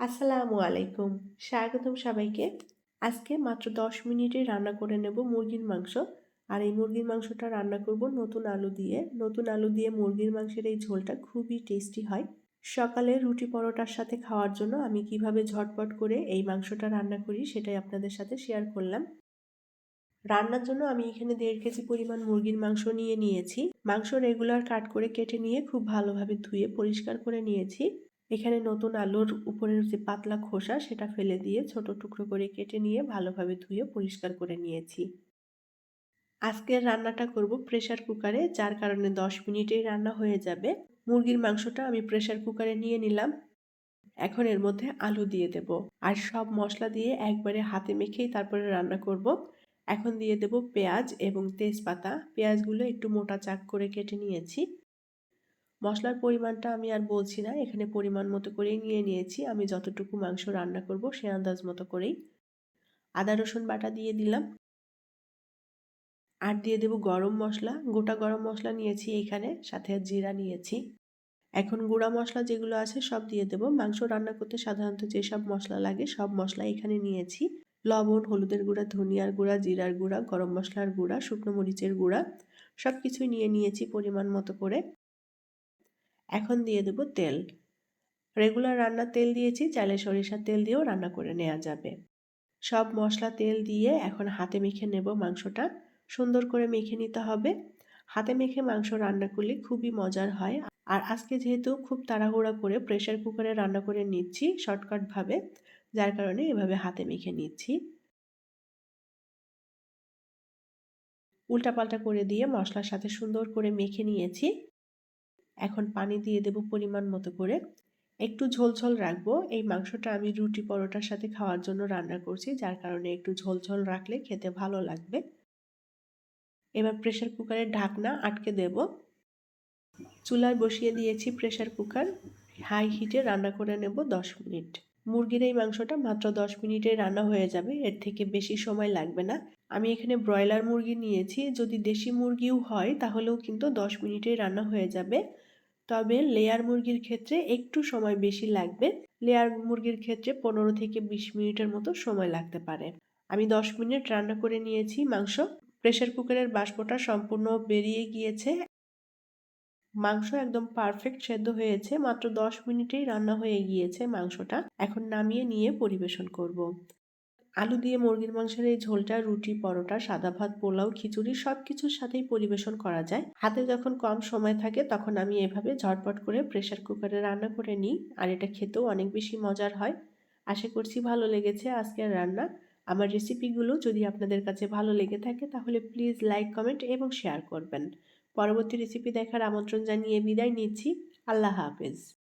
আসসালামু আলাইকুম। স্বাগতম সবাইকে। আজকে মাত্র দশ মিনিটে রান্না করে নেব মুরগির মাংস। আর এই মুরগির মাংসটা রান্না করব নতুন আলু দিয়ে। নতুন আলু দিয়ে মুরগির মাংসের এই ঝোলটা খুবই টেস্টি হয়। সকালে রুটি পরোটার সাথে খাওয়ার জন্য আমি কীভাবে ঝটপট করে এই মাংসটা রান্না করি সেটাই আপনাদের সাথে শেয়ার করলাম। রান্নার জন্য আমি এখানে দেড় কেজি পরিমাণ মুরগির মাংস নিয়ে নিয়েছি। মাংস রেগুলার কাট করে কেটে নিয়ে খুব ভালোভাবে ধুয়ে পরিষ্কার করে নিয়েছি। এখানে নতুন আলুর উপরের যে পাতলা খোসা, সেটা ফেলে দিয়ে ছোট টুকরো করে কেটে নিয়ে ভালোভাবে ধুয়ে পরিষ্কার করে নিয়েছি। আজকের রান্নাটা করব প্রেশার কুকারে, যার কারণে দশ মিনিটেই রান্না হয়ে যাবে। মুরগির মাংসটা আমি প্রেশার কুকারে নিয়ে নিলাম। এখন এর মধ্যে আলু দিয়ে দেব। আর সব মশলা দিয়ে একবারে হাতে মেখেই তারপরে রান্না করব। এখন দিয়ে দেব পেঁয়াজ এবং তেজপাতা। পেঁয়াজগুলো একটু মোটা চাক করে কেটে নিয়েছি। মশলার পরিমাণটা আমি আর বলছি না, এখানে পরিমাণ মতো করেই নিয়ে নিয়েছি। আমি যতটুকু মাংস রান্না করব সে আন্দাজ মতো করেই। আদা, রসুন বাটা দিয়ে দিলাম। আর দিয়ে দেব গরম মশলা। গোটা গরম মশলা নিয়েছি এখানে, সাথে জিরা নিয়েছি। এখন গুঁড়া মশলা যেগুলো আছে সব দিয়ে দেব। মাংস রান্না করতে সাধারণত যেসব মশলা লাগে সব মশলা এখানে নিয়েছি। লবণ, হলুদের গুঁড়া, ধনিয়ার গুঁড়া, জিরার গুঁড়া, গরম মশলার গুঁড়া, শুকনো মরিচের গুঁড়া সব কিছুই নিয়ে নিয়েছি পরিমাণ মতো করে। এখন দিয়ে দেব তেল। রেগুলার রান্নার তেল দিয়েছি চালে সরিষার তেল দিয়েও রান্না করে নেওয়া যাবে। সব মশলা তেল দিয়ে এখন হাতে মেখে নেব মাংসটা। সুন্দর করে মেখে নিতে হবে। হাতে মেখে মাংস রান্না করলে খুবই মজার হয়। আর আজকে যেহেতু খুব তাড়াহুড়া করে প্রেশার কুকারে রান্না করে নিচ্ছি শর্টকাটভাবে যার কারণে এভাবে হাতে মেখে নিচ্ছি। উল্টাপাল্টা করে দিয়ে মশলার সাথে সুন্দর করে মেখে নিয়েছি। এখন পানি দিয়ে দেব পরিমাণ মতো করে। একটু ঝোলঝোল রাখব। এই মাংসটা আমি রুটি পরোটার সাথে খাওয়ার জন্য রান্না করছি, যার কারণে একটু ঝোলঝোল রাখলে খেতে ভালো লাগবে। এবার প্রেশার কুকারের ঢাকনা আটকে দেব। চুলায় বসিয়ে দিয়েছি প্রেশার কুকার হাই হিটে রান্না করে নেব দশ মিনিট। মুরগির এই মাংসটা মাত্র দশ মিনিটে রান্না হয়ে যাবে, এর থেকে বেশি সময় লাগবে না। আমি এখানে ব্রয়লার মুরগি নিয়েছি, যদি দেশি মুরগিও হয় তাহলেও কিন্তু দশ মিনিটেই রান্না হয়ে যাবে। তবে লেয়ার মুরগির ক্ষেত্রে একটু সময় বেশি লাগবে। লেয়ার মুরগির ক্ষেত্রে পনেরো থেকে বিশ মিনিটের মতো সময় লাগতে পারে। আমি দশ মিনিট রান্না করে নিয়েছি মাংস। প্রেশার কুকারের বাষ্পটা সম্পূর্ণ বেরিয়ে গিয়েছে। মাংস একদম পারফেক্ট সেদ্ধ হয়েছে। মাত্র দশ মিনিটেই রান্না হয়ে গিয়েছে মাংসটা। এখন নামিয়ে নিয়ে পরিবেশন করব। আলু দিয়ে মুরগির মাংসের এই ঝোলটা, রুটি, পরোটা, সাদা ভাত, পোলাও, খিচুড়ি সব কিছুর সাথেই পরিবেশন করা যায়। হাতে যখন কম সময় থাকে তখন আমি এভাবে ঝটপট করে প্রেশার কুকারে রান্না করে নিই আর এটা খেতেও অনেক বেশি মজার হয়। আশা করছি ভালো লেগেছে আজকের রান্না। আমার রেসিপিগুলো যদি আপনাদের কাছে ভালো লেগে থাকে তাহলে প্লিজ লাইক, কমেন্ট এবং শেয়ার করবেন। পরবর্তী রেসিপি দেখার আমন্ত্রণ জানিয়ে বিদায় নিচ্ছি। আল্লাহ হাফেজ।